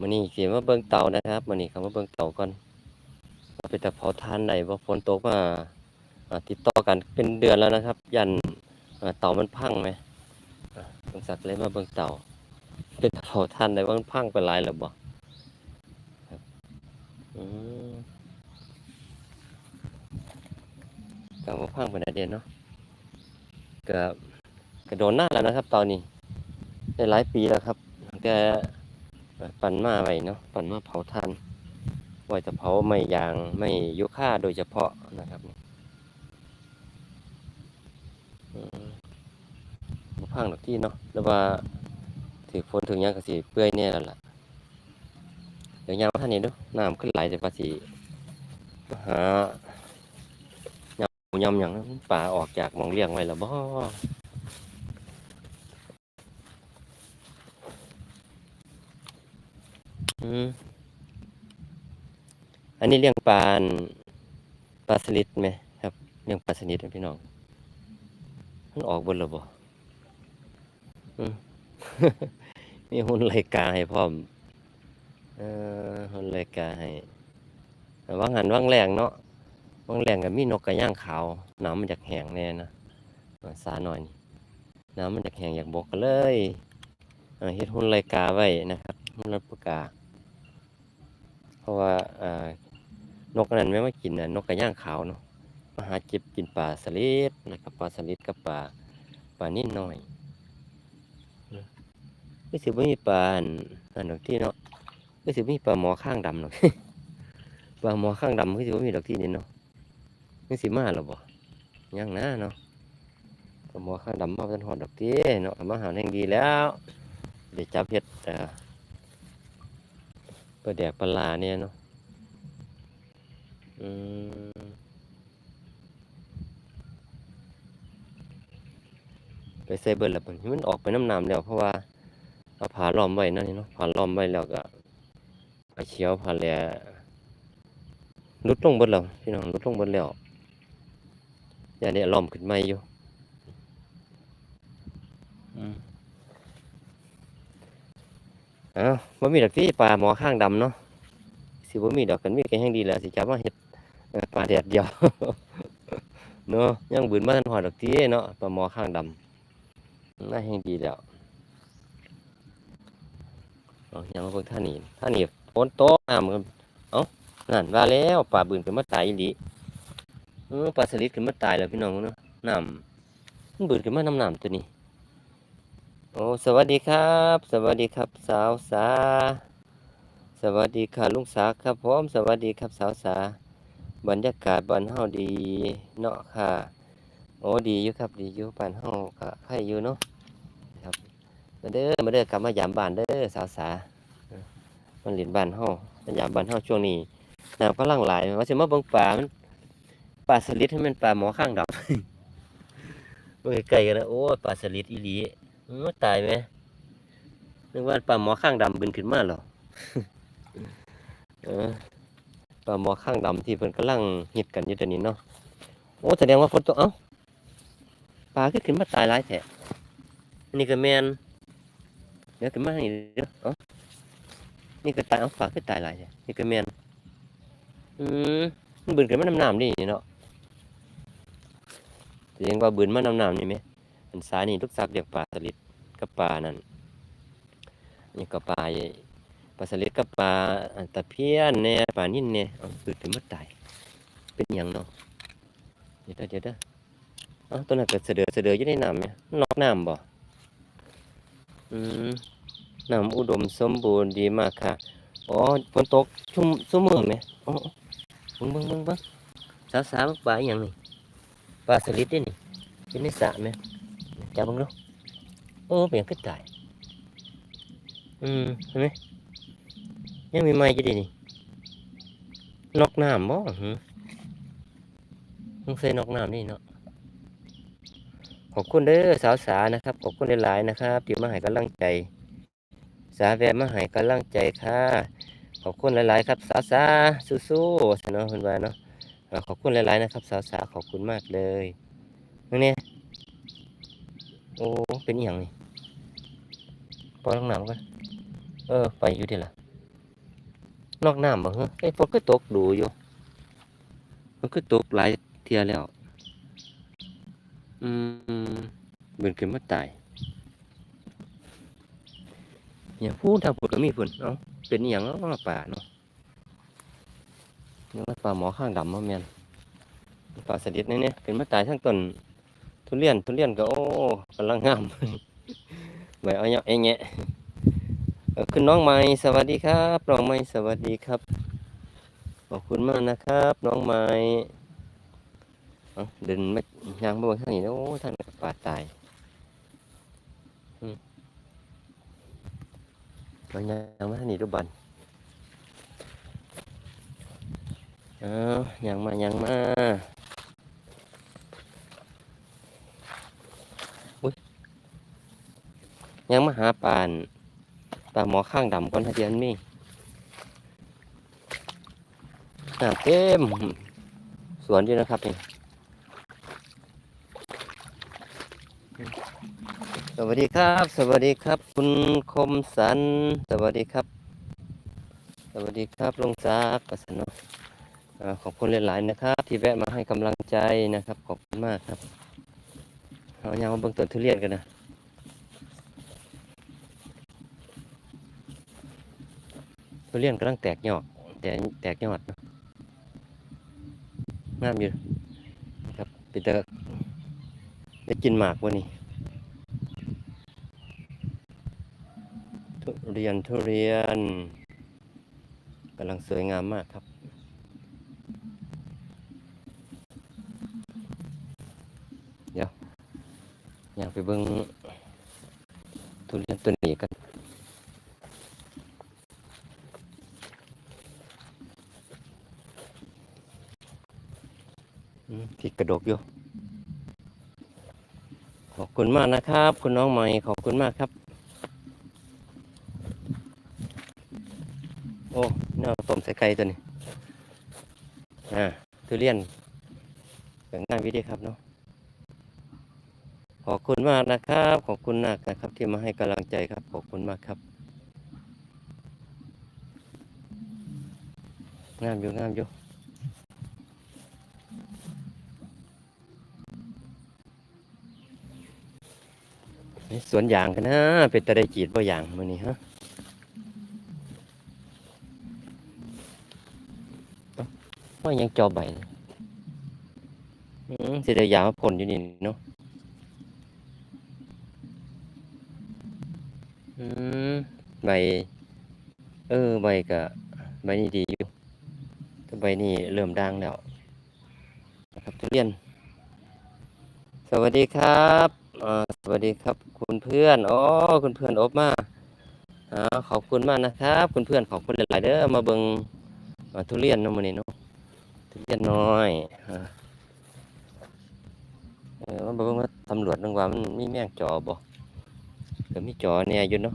มื้อนี้สิมาเบิ่งเต่านะครับมื้อนี้เขามาเบิ่งเต่าก่อนว่าเป็นตะเผาทานได้บ่าฝนตกมาติดต่อกันเป็นเดือนแล้วนะครับ ยันเต่ามันพังไหมอ่าสงสักเลยมาเบิ่งเต่าเป็นตะเผาทานได้ว่ามันพังไปหลายแล้วบ่ครับอืมก็บ่พังไปไหนใดเดะเนาะก็ก็โดนหน้าแล้วนะครับ ตอนนี้ได้หลายปีแล้วครับแต่ ปั่นมาไว้เนาะปั่นมาเผาทานไว้จะเผาไม่ยางไม่ยุค่าโดยเฉพาะนะครับมบ่พังดอกที่เนาะแล้วว่าถือฝนถึงยังก็สิเปื่อยแน่แล้วล่ะเดี๋ยวยามท่านนี้ดูน้ำขึ้นไหลแต่ว่าสิหายำยำหยังป่าออกจากหมองเลี้ยงไว้แล้วบ่ อืมอันนี้เลี้ยงปลาปลาสลิดไหมครับเลี้ยงปลาสลิดนพี่น้องมันออกบนแล้วบ่อืมมีหุ่นรายการให้พร้อมเออหุ่นรายการให้ว่างหันว่างแรงเนาะว่างแรงกับมีนกกระย่างขาวน้ำมันจากแหงแน่นะอ่าสาหน่อยน้ำมันจากแหงอยากบกก็เลยเฮ็ดหุ่นรายการไว้นะครับหุ่นรับประกา เพราะว่าอ่านกนั้นไม่มากินน่ะนกกระย่างขาวเนาะมาหาเก็บกินปลาสลิดนะครับปลาสลิดกับปลาปลานิ่น้อยก็สิบ่มีปลาอันดอกที่เนาะก็สิบ่มีปลาหมอข้างดำหรอกปลาหมอข้างดำก็สิบ่มีดอกที่นี่เนาะนี่สิมาหรอบ่ยังนะเนาะปลาหมอข้างดำมาเป็นหอดดอกที่เนาะมาหาแห่งดีแล้วเดี๋ยวจับเฮ็ดอ่อ ปลาแดกปลาลาเนี่ยเนาะอืมไปใส่เบิดแล้วมันมันออกไปน้ำน้ำแล้วเพราะว่าเอาผ่าล้อมไว้นั่นนี่เนาะผ่าล้อมไว้แล้วก็เอาเขียวผ่าแหล่ลุดลงเบิดแล้วพี่น้องลุดลงเบิดแล้วอย่าเนี่ยล้อมขึ้นใหม่อยู่อืมเอ้าบ่มีดอกที่ปลาหมอข้างดำเนาะสิบ่มีดอกกันมีแค่แห้งดีแล้วสิจับมาเฮ็ดเอ่อปลาแดดเดียวเนาะยังบืนมาทันหอดดอกที่เนาะปลาหมอข้างดำน่าแห้งดีแล้วเอายังมาเบิ่งท่านี่ท่านี่ฝนตกน้ำกันเอ้านั่นว่าแล้วปลาบืนขึ้นมาตายอีหลีเออปลาสลิดขึ้นมาตายแล้วพี่น้องเนาะน้ำมันบืนขึ้นมาน้ำน้ำตัวนี้ โอ้สวัสดีครับ สวัสดีครับสาวสา สวัสดีค่ะลุงสาครับผมสวัสดีครับสาวสา บรรยากาศบ้านเฮาดีเนาะค่ะ โอ้ดีอยู่ครับดีอยู่บ้านเฮาก็ให้อยู่เนาะครับมาเด้อมาเด้อกลับมายามบ้านเด้อสาวสามันเล่นบ้านเฮามายามบ้านเฮาช่วงนี้น้ำกำลังไหลว่าสิมาเบิ่งปลามันปลาสลิดให้มันปลาหมอข้างดำเบิ่งไกลกันนะโอ้ปลาสลิดอีหลี ตายไหมนึกว่าปลาหมอข้างดำบินขึ้นมาเหรอเออปลาหมอข้างดำที่เพิ่นกำลังฮิตกันอยู่ตอนนี้เนาะโอ้แสดงว่าฝนตกเอ้าปลาขึ้นขึ้นมาตายหลายแท้นนี้ก็แมนเดี๋ยวขึ้นมาอีกเด้อเอ้านี่ก็ตายเอ้าปลาขึ้นตายหลายแท้นี่ก็แมนอืมมันบินขึ้นมาน้ำน้ำนี่เนาะแสดงว่าบินมาน้ำน้ำนี่ไหม อันซ้ายนี่ลูกซักเรียกปลาสลิดกับปลานั่นนี่ก็ปลาปลาสลิดกับปลาตะเพียนเนี่ยปลานิ่นเนี่ยเอาปืนถึงมาตายเป็นหยังเนาะเดี๋ยวเดี๋ยวเดี๋ยวเอ้าตัวนั้นเก็เสดอเสดออยู่ในน้ำเนี่ยนอกน้ำบ่อืมน้ำอุดมสมบูรณ์ดีมากค่ะอ๋อฝนตกชุ่มชุ่มมือไหมอ๋อบิ่งบิ่งบิ่งบิ่งสาวสาวปลาอย่างนี่ปลาสลิดนี่เป็นในสระไหม จับมึงดูโอ้เป็นหยังขึ้นตายอืมเห็นไหมยังมีไม้จะดีนี่นอกน้ำบ่หืมมึงเคยนอกน้ำนี่เนาะขอบคุณเด้อสาวสานะครับ ขอบคุณหลายๆนะครับที่มาให้กำลังใจ สาแวะมาให้กำลังใจค่ะ ขอบคุณหลาย ๆ ครับ สาวสาสู้ๆสนอคุณว่าเนาะขอบคุณหลาย ๆ นะครับ สาวสาขอบคุณมากเลยนี่ โอ้เป็นอย่างนี่ปล่อยลงน้ำกันเออ ไปอยู่ดีละนอกน้ำบ่ฮะไอ้ฝนก็ตกดูอยู่ มันก็ตกหลายเที่ยแล้ว อืมเบิ่นขึ้นมาตายเนี่ยพูดทางพูดก็มีพุ่นเอ้าเป็นอย่างเนาะป่าเนาะนี่ว่าปลาหมอข้างดำมาแม่นปลาสลิดนี่เนี่ยเป็นมาตายทั้งต้น ทุเรียนทุเรียนก็โอ้กำลังงามไว้เอาเนาะเองแงะเออคุณน้องใหม่สวัสดีครับน้องใหม่สวัสดีครับ ขอบคุณมากนะครับ น้องใหม่เอาเดินมายางมาเบนทางนี้นะโอ้ทางนี้ป่าตายอืมมายางมาทางนี้ดูบันเอายางมายางมาอุ้ย ยางมาหาปานปลาหมอข้างดำก่อนฮะเดียนมีน้ำเต็มสวนอยู่นะครับนี่สวัสดีครับ สวัสดีครับ คุณคมสัน สวัสดีครับ สวัสดีครับลุงซักกสนเนะขอบคุณหลาย ๆ นะครับ ที่แวะมาให้กำลังใจนะครับ ขอบคุณมากครับเอายางมาเบิ่งต้นทุเรียนกันนะ ทุเรียนกำลังแตกยอดแต่แตกยอดนะงามอยู่ครับเป็นแต่ได้กินหมากวันนี้ทุเรียนทุเรียนกำลังสวยงามมากครับเดี๋ยวอยากไปเบิ่งทุเรียนตัวนี้กัน ที่กระดกอยู่ ขอบคุณมากนะครับ คุณน้องใหม่ขอบคุณมากครับ โอ้น่าต้มใส่ไก่ตัวนี้ อ่าทุเรียนแบบง่ายวิธีครับเนาะขอบคุณมากนะครับ ขอบคุณมากนะครับ ที่มาให้กำลังใจครับ ขอบคุณมากครับงามอยู่งามอยู่ สวนยางกันนะเป็นตะได้จีดบ่ยางมื้อนี้ฮะว่ายังจอใบอืมสิได้ยางมาพ่นอยู่นี่เนาะอืมใบเออใบก็ใบนี้ดีอยู่แต่ใบนี้เริ่มด่างแล้วครับทุเรียน สวัสดีครับ อ่าสวัสดีครับ คุณเพื่อนอ๋อคุณเพื่อนอบมาอ่าขอบคุณมากนะครับ คุณเพื่อนขอบคุณหลายๆเด้อมาเบิงอ่าทุเรียนเนาะมื้อนี้เนาะทุเรียนน้อยอ่าเออมาเบิ่งว่าตำรวจนึงว่ามันมีแมงจอบ่ก็มีจอเนี่ยอยู่เนาะ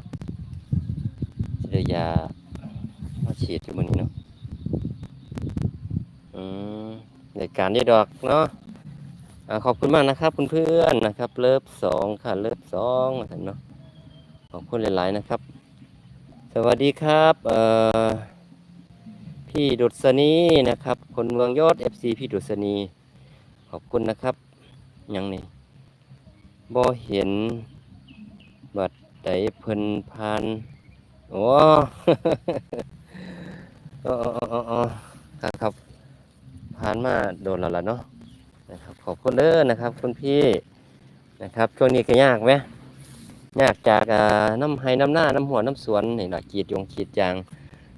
สิได้ยามาฉีดอยู่มื้อนี้เนาะอืมในการได้ดอกเนาะ ขอบคุณมากนะครับเพื่อนๆนะครับ เลิฟสองค่ะเลิฟสองนะครับเนาะขอบคุณหลายๆนะครับ สวัสดีครับพี่ดุษณีนะครับ คนเมืองยอด FC พี่ดุษณีขอบคุณนะครับยังนี่บ่เห็น บัดไดเพิ่นพานโอ้อ๋ออ๋ออ๋ออ๋อครับครับผ่านมาโดนแล้วล่ะเนาะ ขอบคุณเด้อนะครับคุณพี่นะครับช่วงนี้ก็ยากไหมยากจากน้ำไห้น้ำหน้าน้ำหัวน้ำสวนนี่แหละกรีดยงกรีดยาง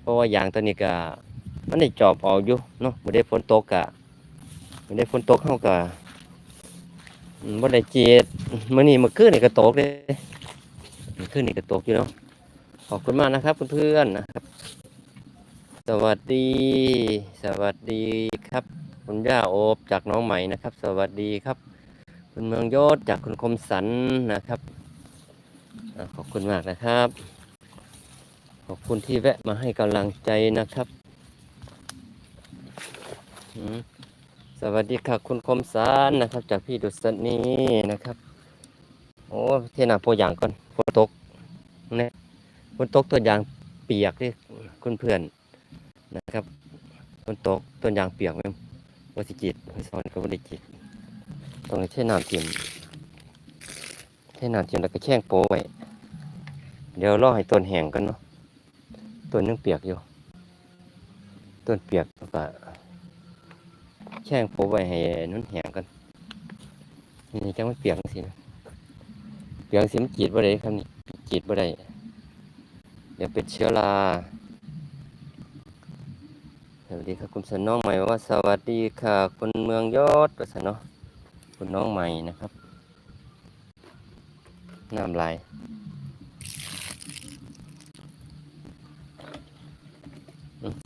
เพราะว่ายางตัวนี้ก็มันได้จอบออกอยู่เนาะไม่ได้ฝนตกกะไม่ได้ฝนตกเข้ากะไม่ได้กรีดมื่อนี้มื่อคืนนี่ก็ตกเลยเมื่อคืนนี่ก็ตกอยู่เนาะขอบคุณมากนะครับเพื่อนๆนะครับ สวัสดี สวัสดีครับ คุณย่าโอบจากน้องใหม่นะครับ สวัสดีครับ คุณเมืองยศจากคุณคมสันนะครับขอบคุณมากนะครับ ขอบคุณที่แวะมาให้กำลังใจนะครับ สวัสดีค่ะคุณคมสันนะครับ จากพี่ดุษณีนะครับ โอ้เทนาโปรอย่างก่อนฝนตกเนี่ยฝนตกตัวอย่างเปียกที่คุณเพื่อนนะครับต้นตกต้นยางเปียกแม่ นว่สิจิตไม่สอนก็บ่ได้จิตต้องใช้น้ำเตรียมใช้น้ำเตรียมแล้วก็แช่งโปะไว้เดี๋ยวรอให้ต้นแห้งกันเนาะต้นยังเปียกอยู่ ต้นเปียกแล้วก็แช่งโปะไว้ให้นั้นแห้งกันนี่จังมันเปียกจังซี่นะเปียกสิมันจีดบ่ได้ครับนี่จีดบ่ได้เดี๋ยวเป็นเชื้อรา สวัสดีครับคุณสนน้องใหม่ว่าสวัสดีค่ะคุณเมืองยอดประสนเนาะคุณน้องใหม่นะครับน้ำลาย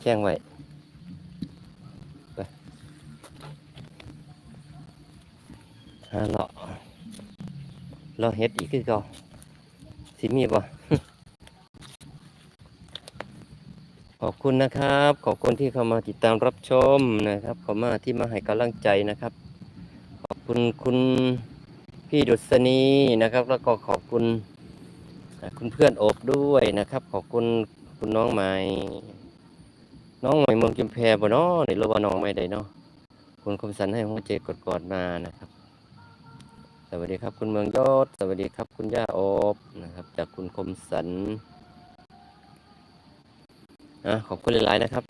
แจ้งไว้ไปหาเลาะเราเฮ็ดอีกคือเก่าสิมีบ่ ข อบคุณนะครับ ขอบคุณที่เข้ามาติดตามรับชมนะครับขอบมาที่มาให้กำลังใจนะครับ ขอบคุณคุณพี่ดุษณีนะครับ แล้วก็ขอบคุณคุณเพื่อนโอบด้วยนะครับ ขอบคุณคุณน้องใหม่ น้องใหม่เมืองกิมแพรบ่เนาะนี่เราว่าน้องใหม่ได้เนาะคุณคมสันให้หัวใจกดกอดมานะครับ สวัสดีครับคุณเมืองยอด สวัสดีครับคุณย่าโอบนะครับ จากคุณคมสัน อะขอบคุณหลายๆนะครับ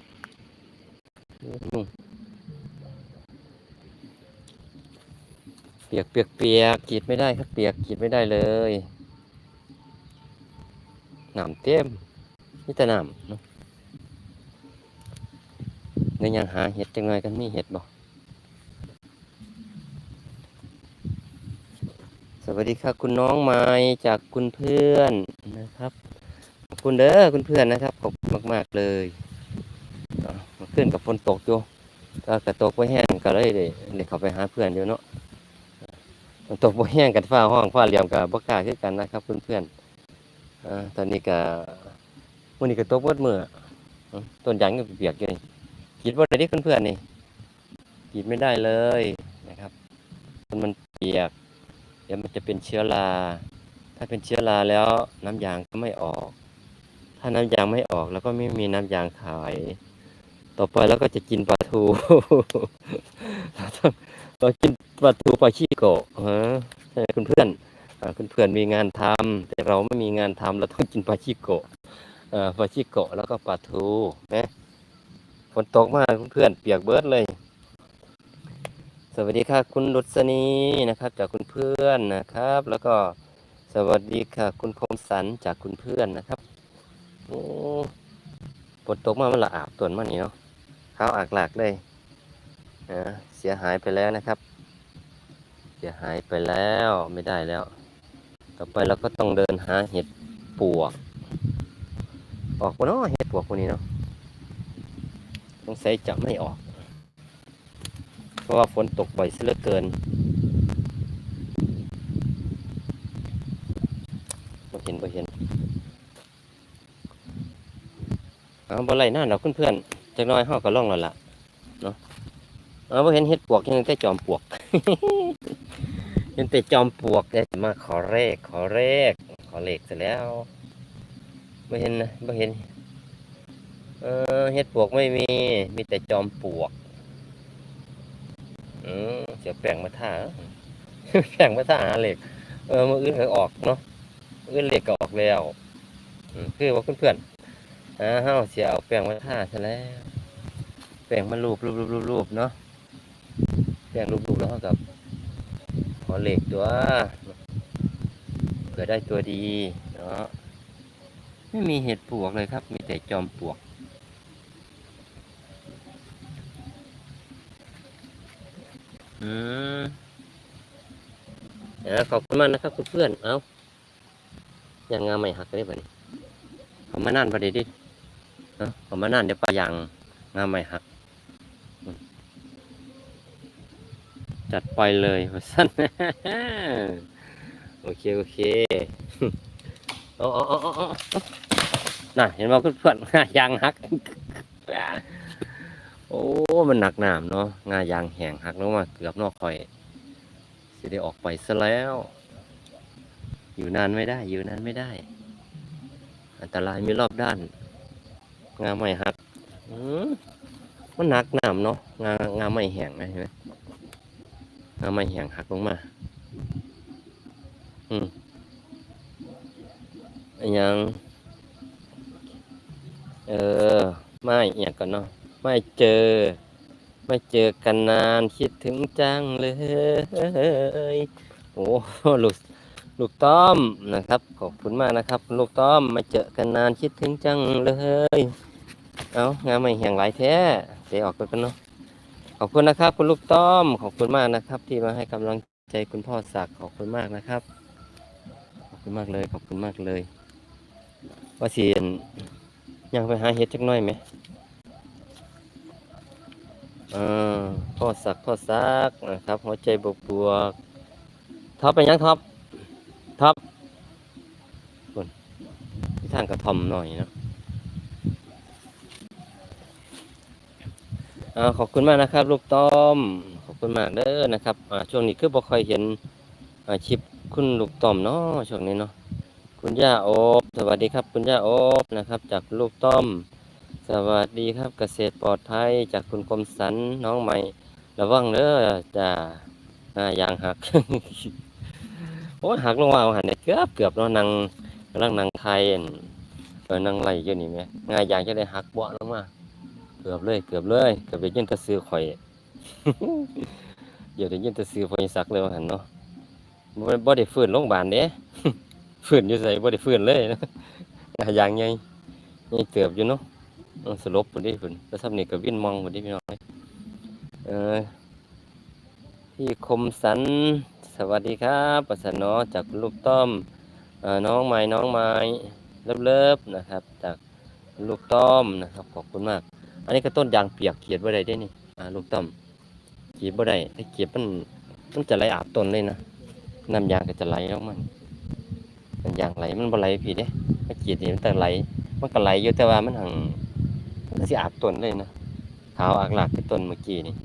เปียกเปียกเปียกกีดไม่ได้ครับเปียกกีดไม่ได้เลยหนามเต็มนี่แต่หนามเนาะในยังหาเห็ดจังไงกันมีเห็ดบ่สวัสดีครับคุณน้องไม้จากคุณเพื่อนนะครับ คุณเด้อคุณเพื่อนนะครับขอบคุณมากๆเลยมาขึ้นกับฝนตกอยู่ก็กระตกไ่แห้งก็เลยได้ได้เขาไปหาเพื่อนอยู่เนาะฝนตกไ่แห้งกันฟ้าห้องฟ้าเหลี่ยมกับบ่กล้าคือกันนะครับเพื่อนๆอ่าตอนนี้ก็มื้อนี้ก็ตกเบิดมื้อต้นยางก็เปียกอยู่นี่กินบ่ได้เดิเพื่อนๆนี่กินไม่ได้เลยนะครับมันมันเปียก เดี๋ยวมันจะเป็นเชื้อรา ถ้าเป็นเชื้อราแล้วน้ำยางก็ไม่ออก ถ้าน้ำยางไม่ออกแล้วก็ไม่มีน้ำยางขาย ต่อไปเราก็จะกินปลาทูเราต้องเรากินปลาทูปลาชีโกะฮะใช่ไหมคุณเพื่อนคุณเพื่อนมีงานทำแต่เราไม่มีงานทำเราต้องกินปลาชีโกะปลาชีโกะแล้วก็ปลาทูนะฝนตกมากคุณเพื่อนเปียกเบิร์ดเลย สวัสดีค่ะคุณรุษณีนะครับ จากคุณเพื่อนนะครับ แล้วก็สวัสดีค่ะคุณคมสันจากคุณเพื่อนนะครับ โอ้ฝนตกมามันละอาบตัวนมันนี่เนาะขาวอากหลากเลยนะเสียหายไปแล้วนะครับ เสียหายไปแล้วไม่ได้แล้ว ต่อไปเราก็ต้องเดินหาเห็ดปวก ออกปะเนาะเห็ดปวกพวกนี้เนาะต้องใส่จะไม่ออก เพราะว่าฝนตกบ่อยเสียเหลือเกินบ่เห็นบ่เห็น เอาบ่ไรหน้าเราเพื่อนๆจักน้อยเฮาก็ล่องแล้วล่ะเนาะเอาบ่เห็นเห็ดปวกยังแต่จอมปวกเห็นแต่จอมปวกได้มาขอเลขขอเลขขอเลขเสร็จแล้วไม่เห็นนะไม่เห็น เออเห็ดปวกไม่มี มีแต่จอมปวกอืมเสียแป้งมาท่าแป้งมาท่าหาเหล็กเออมืออื่นก็ออกเนาะมืออื่นเหล็กก็ออกแล้วคือว่าเพื่อนๆ อ่าเฮาเสียเอาแป้งมาท่าซะแล้ว แป้งมาลูบลูบลูบลูบลูบเนาะ แป้งลูบลูบแล้วกับขอเหล็กตัวเผื่อได้ตัวดีเนาะ ไม่มีเห็ดปวกเลยครับ มีแต่จอมปลวกอืมเออขอบคุณมากนะครับคุณเพื่อน เอาอย่างงามไม่หักเลยบ่นี้เขามานั่นประเดี๋ยวดิ นาะเขามานั่นเดี๋ยวปลาย่างงามไม่หัก จัดไปเลยว่าสั้นโอเค โอเคโอ้โอ้โอ้โอ้โอ้น่ะ เห็นว่าเพื่อนๆยางหัก โอ้ มันหนักหนามเนาะงายางแห้งหักลงมาเกือบนอกคอยสิได้ออกไปซะแล้ว อยู่นานไม่ได้ อยู่นานไม่ได้ อันตรายมีรอบด้าน งาไม่หักอืมมันหนักหน้ำเนาะงางาไม่แห้งนะเห็นไหมงาไม่แห้งหักลงมา อืมอยังเออไม่เอียงกันเนาะไม่เจอ ไม่เจอกันนานคิดถึงจังเลย โอ้ลูก ลูกต้อมนะครับ ขอบคุณมากนะครับ ลูกต้อมมาเจอกันนานคิดถึงจังเลย เอางานไม่แห่งหลายแท้เสียออกไปกันเนาะขอบคุณนะครับ คุณลูกต้อม ขอบคุณมากนะครับ ที่มาให้กำลังใจคุณพ่อศักดิ์ขอบคุณมากนะครับ ขอบคุณมากเลย ขอบคุณมากเลยว่าเสียนยังไปหาเห็ดจักน่อยไหมอ่าพ่อศักดิ์พ่อศักดิ์นะครับ หัวใจบวกบวกท็อปเป็นยังท็อปท็อปคุณ ที่ทางกระทอมหน่อยเนาะอ่าขอบคุณมากนะครับ ลูกต้อม ขอบคุณมากเด้อนะครับช่วงนี้คือบ่ค่อยเห็นอ่าคลิปคุณลูกต้อมเนาะช่วงนี้เนาะคุณย่าโอบสวัสดีครับ คุณย่าโอบนะครับ จากลูกต้อม สวัสดีครับเกษตรปลอดภัยจากคุณคมสันน้องใหม่ระวังเด้อจ้าอ่ายางหัก โอ้หักลงมาหันเนี่ยเกือบเกือบเนาะนาง กำลังนางไทยเออนางไหลอยู่นี่ไหมง่ายยางจะได้หักเบาะลงมาเกือบเลย เกือบเลยเกือบได้ยินตะซื้อข่อยเดี๋ยวได้ยินตะซื้อพอยสักเลยว่าหันเนาะบ่ได้ฟื้นโรงพยาบาลเด้ฟื้นอยู่ไสบ่ได้ฟื้นเลยนะอย่างใหญ่ใหญ่เติบอยู่เนาะสลบพุ่นเดิพุ่นแล้วซับนี่ก็วินมองพุ่นดิพี่น้องเอ้ยเออพี่คมสัน สวัสดีครับประสนเนาะจากลูกต้อม น้องไม้น้องไม้เลิฟๆนะครับ จากลูกต้อมนะครับขอบคุณมาก อันนี้ก็ต้นยางเปียกเกียดบ่ได้เด้นี่อ่าลูกต้อมเกียดบ่ได้ถ้าเกียดมันมันจะไหลอาบต้นเลยนะน้ำยางก็จะไหลออกมันน้ำยางไหลมันบ่ไหลพี่เด้ถ้าเกียดนี่มันแต่ไหลมันก็ไหลอยู่แต่ว่ามันหังมันสิอาบต้นเลยนะขาวอักหลากที่ต้นเมื่อกี้นี่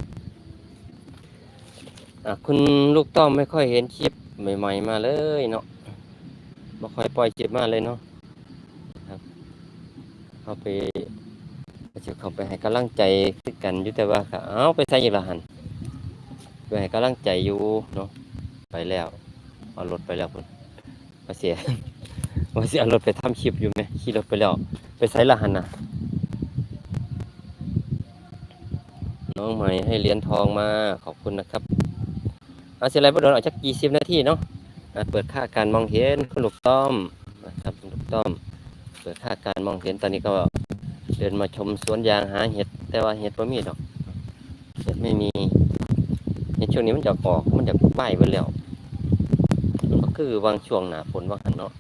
คุณลูกต้อมไม่ค่อยเห็นคลิปใหม่ ๆ มาเลยเนาะ บ่ค่อยปล่อยคลิปมากเลยเนาะครับเอาไปก็จะเข้าไปให้กำลังใจคือกันอยู่แต่ว่าเอาไปใส่ยีละหันไปให้กำลังใจอยู่เนาะไปแล้วเอารถไปแล้วพุ่นมาเสียมาเสียเอารถไปทำคลิปอยู่ไหมขี่รถไปแล้ว ไปใส่ละหันนะน้องใหม่ให้เหรียญทองมาขอบคุณนะครับเอาเสียอะไรบ่โดนเอาจักกี่สิบนาทีเนาะ เปิดค่าการมองเห็นคุณลูกต้อมนะครับคุณลูกต้อม เปิดค่าการมองเห็นตอนนี้ก็เดินมาชมสวนยางหาเห็ด แต่ว่าเห็ดไม่มีดอก เห็ดไม่มีในช่วงนี้มันจะออกมันจะใบไปแล้วก็คือวางช่วงหนาฝนว่างันเนาะ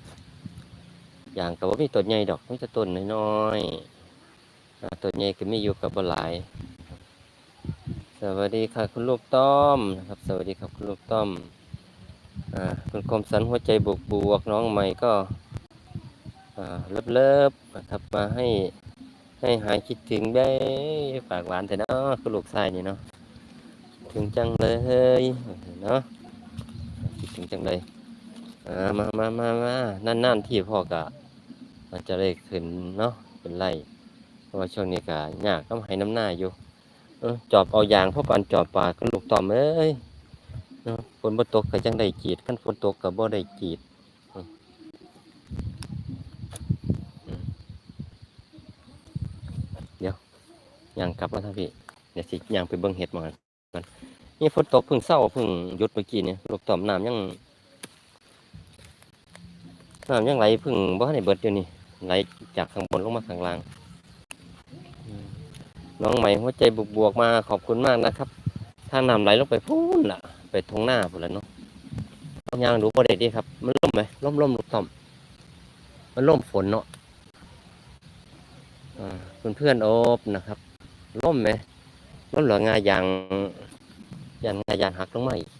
อย่างกับว่ามีต้นใหญ่ดอกมีแต่ต้นน้อยๆต้นใหญ่ก็มีอยู่กับบ่หลายสวัสดีค่ะคุณลูกต้อมนะครับ สวัสดีครับคุณลูกต้อม คุณคมสันหัวใจบวกบวกน้องใหม่ก็เลิฟๆนะครับมาให้ให้หายคิดถึงได้ฝากหวานแต่เนาะคือลูกชายนี่เนาะถึงจังเลยเนาะคิดถึงจังเลยมามามามานั่นนั่นๆที่พ่อกะมันจะได้ขึ้นเนาะเป็นไรเพราะว่าช่วงนี้กะยากต้องให้น้ำหน้าอยู่จอบเอายางพ่อปันจอบปากก็ลูกต่อมเอ้ย ฝนบ่ตกก็จังได้จีดคันฝนตกก็บ่ได้จีดย่างกลับมาท่างพี่เดี๋ยวสิย่างไปเบิ่งเห็ดมากันนี่ฝนตกเพิ่งเศร้าเพิ่งหยุดเมื่อกี้เนี่ยลูกต่อมน้ำยังน้ำยังไหลเพิ่งบ่ได้เบิดอยู่นี่ไหลจากข้างบนลงมาข้างล่าง น้องใหม่หัวใจบวกมาขอบคุณมากนะครับ ถ้าน้ำไหลลงไปพูนล่ะ ไปทงหน้าพุ่นละเนาะเอาย่างดูบ่ได้เดีครับ มันล่มไหมล่มล่มลูกต่อม มันล่มฝนเนาะอ่าเพื่อนโอบนะครับ ล่มไหมล่มหลืองายางยางงายางหักลงมาอีก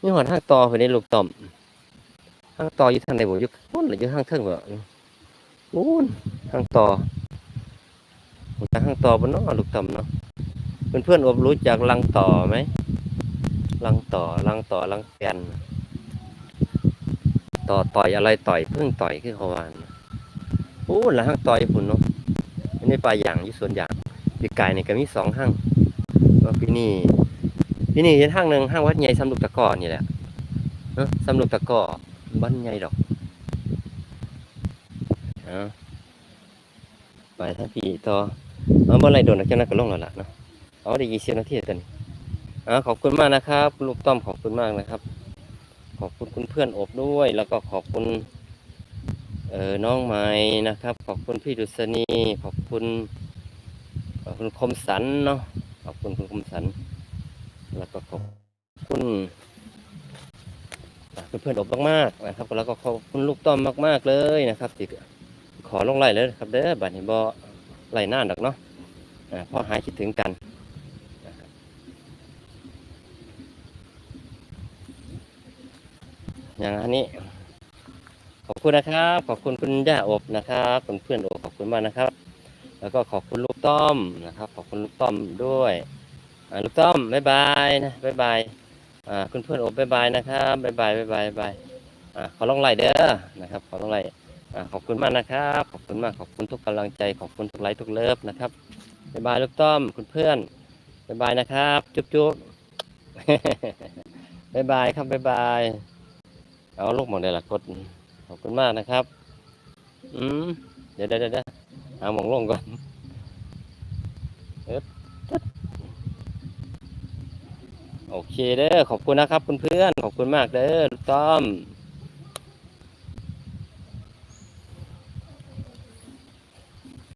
นี่หัวทางต่อไปในลูกต่อมทางต่ออยู่ทางไหนบ่อยู่พุ่นหรืออยู่ทางเทิงบ่พุ่นทางต่อผมจะทางต่อบนเนาะลูกต่อมเนาะเพื่อนเพื่อนอบรู้จักลังต่อไหม ลังต่อลังต่อลังแกนต่อต่อยอะไรต่อยพึ่งต่อยคือเขาวานะพุ่นละทางต่อยพุ่นเนาะอันปลาอย่างยู่ส่วนอย่างปีกายนี่ก็มีสองห้างก็ปีนี้ปีนี้เห็นห้างหนึ่งห้างวัดใหญ่สำลูกตะกอนี่แหละเนาะสำลูกตะกอบ้านใหญ่ดอกเอไปท่านพี่ต่อเอาบ่ไรโดนแล้วเจ้านักก็ลงแล้วล่ะเนาะเอาได้ยี่สิบนาทีตอนนี้ อาขอบคุณมากนะครับลูกต้อมขอบคุณมากนะครับ ขอบคุณคุณเพื่อนอบด้วย แล้วก็ขอบคุณเออน้องไม้นะครับ ขอบคุณพี่ดุษณีขอบคุณขอบคุณคมสันเนาะขอบคุณคุณคมสัน แล้วก็ขอบคุณเพื่อนๆอบมากๆนะครับ แล้วก็ขอบคุณลูกต้อมมากๆเลยนะครับที่ขอลงไล่เลยนะครับเด้อบัดนี้บ่ไล่นานดอกเนาะอ่าพอหายคิดถึงกันนะครับ อย่างอันนี้ ขอบคุณนะครับ ขอบคุณคุณย่าอบนะครับคุณเพื่อนอบขอบคุณมากนะครับ แล้วก็ขอบคุณลูกต้อมนะครับ ขอบคุณลูกต้อมด้วยลูกต้อมบ๊ายบายนะบ๊ายบายคุณเพื่อนอบบ๊ายบายนะครับบ๊ายบายบ๊ายบายบ๊ายบายอ่าขอลงไลน์เด้อนะครับ ขอลงไลน์อ่ขอบคุณมากนะครับ ขอบคุณมากขอบคุณทุกกำลังใจขอบคุณทุกไลค์ทุกเลิฟนะครับบ๊ายบายลูกต้อมคุณเพื่อนบ๊ายบายนะครับ จุ๊บจุ๊บบ๊ายบายครับบ๊ายบาย เอาลูกหมดเลยล่ะกดขอบคุณมากนะครับ อืมเดี๋ยวเดี๋ยวเดี๋ยวเอาหมองลงก่อนเอ๊บตึ๊ดโอเคเด้อขอบคุณนะครับเพื่อนๆขอบคุณมากเด้อลูกต้อม